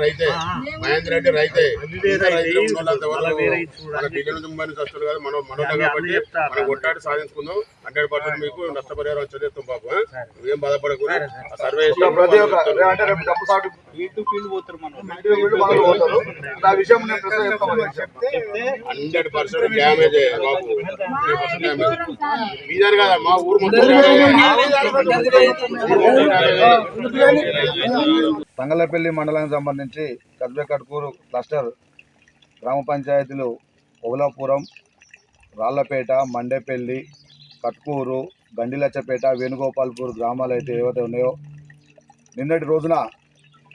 రైతే మహేందర్ రెడ్డి రైతే. మన కదా మనం కాబట్టి. మనం కొట్టాడి సాధించుకుందాం. హండ్రెడ్ పర్సెంట్ మీకు నష్టపరిహారం వచ్చేది పాప నువ్వేం బాధపడకూడదు సర్వే ఫీల్డ్ పోతారు మనం. ఆ విషయం నేను ప్రశ్న చెప్తే హండ్రెడ్ పర్సెంట్ డ్యామేజ్ బాబు కదా మా ఊరు తంగలపల్లి మండలానికి సంబంధించి కద్బెకట్కూరు క్లస్టర్ గ్రామ పంచాయతీలు పొగలాపురం రాళ్ళపేట మండేపల్లి కట్కూరు గండిలచ్చపేట వేణుగోపాల్పూర్ గ్రామాలు అయితే ఏవైతే ఉన్నాయో నిన్నటి రోజున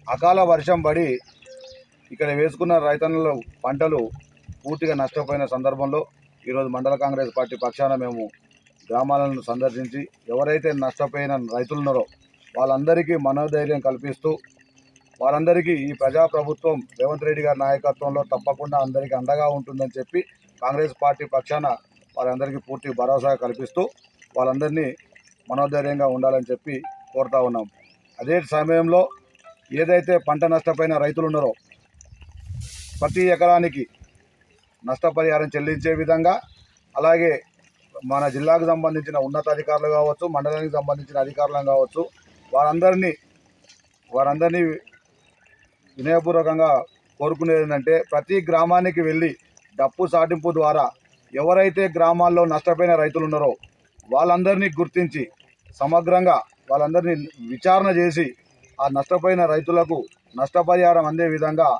అకాల వర్షం పడి ఇక్కడ వేసుకున్న రైతన్నలు పంటలు పూర్తిగా నష్టపోయిన సందర్భంలో ఈరోజు మండల కాంగ్రెస్ పార్టీ పక్షాన మేము గ్రామాలను సందర్శించి ఎవరైతే నష్టపోయిన రైతులున్నారో వాళ్ళందరికీ మనోధైర్యం కల్పిస్తూ వారందరికీ ఈ ప్రజాప్రభుత్వం రేవంత్ రెడ్డి గారి నాయకత్వంలో తప్పకుండా అందరికీ అండగా ఉంటుందని చెప్పి కాంగ్రెస్ పార్టీ పక్షాన వారందరికీ పూర్తి భరోసా కల్పిస్తూ వాళ్ళందరినీ మనోధైర్యంగా ఉండాలని చెప్పి కోరుతా ఉన్నాం. అదే సమయంలో ఏదైతే పంట నష్టపోయిన రైతులు ఉన్నారో ప్రతి ఎకరానికి నష్టపరిహారం చెల్లించే విధంగా అలాగే మన జిల్లాకు సంబంధించిన ఉన్నతాధికారులు కావచ్చు మండలానికి సంబంధించిన అధికారులు కావచ్చు వారందరినీ వారందరినీ వినయపూర్వకంగా కోరుకునేది ఏంటంటే ప్రతి గ్రామానికి వెళ్ళి డప్పు సాటింపు ద్వారా ఎవరైతే గ్రామాల్లో నష్టపోయిన రైతులు ఉన్నారో వాళ్ళందరినీ గుర్తించి సమగ్రంగా వాళ్ళందరినీ విచారణ చేసి ఆ నష్టపోయిన రైతులకు నష్టపరిహారం అందే విధంగా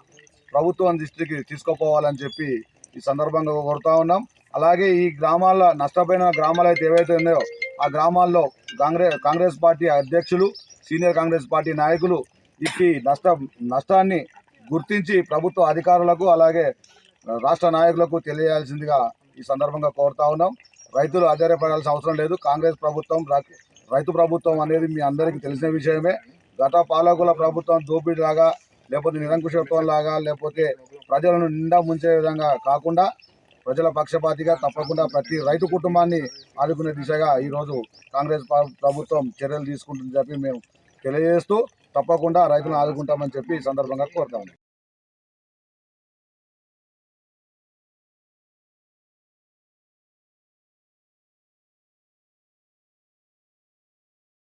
ప్రభుత్వం దృష్టికి తీసుకుపోవాలని చెప్పి ఈ సందర్భంగా కోరుతా ఉన్నాం. అలాగే ఈ గ్రామాల నష్టపోయిన గ్రామాలు అయితే ఏవైతే ఉన్నాయో ఆ గ్రామాల్లో కాంగ్రెస్ కాంగ్రెస్ పార్టీ అధ్యక్షులు సీనియర్ కాంగ్రెస్ పార్టీ నాయకులు ఇట్టి నష్ట నష్టాన్ని గుర్తించి ప్రభుత్వ అధికారులకు అలాగే రాష్ట్ర నాయకులకు తెలియాల్సిందిగా ఈ సందర్భంగా కోరుతా ఉన్నాం. రైతులు ఆధారపడాల్సిన అవసరం లేదు. కాంగ్రెస్ ప్రభుత్వం రా- రైతు ప్రభుత్వం అనేది మీ అందరికీ తెలిసిన విషయమే. గత పాలకుల ప్రభుత్వం దోపిడీలాగా లేకపోతే నిరంకుశత్వం లాగా లేకపోతే ప్రజలను నిండా ముంచే విధంగా కాకుండా ప్రజల పక్షపాతిగా తప్పకుండా ప్రతి రైతు కుటుంబాన్ని ఆదుకునే దిశగా ఈరోజు కాంగ్రెస్ ప్రభుత్వం చర్యలు తీసుకుంటుందని చెప్పి మేము తెలియజేస్తూ తప్పకుండా రైతులను ఆదుకుంటామని చెప్పి ఈ సందర్భంగా కోరుతాము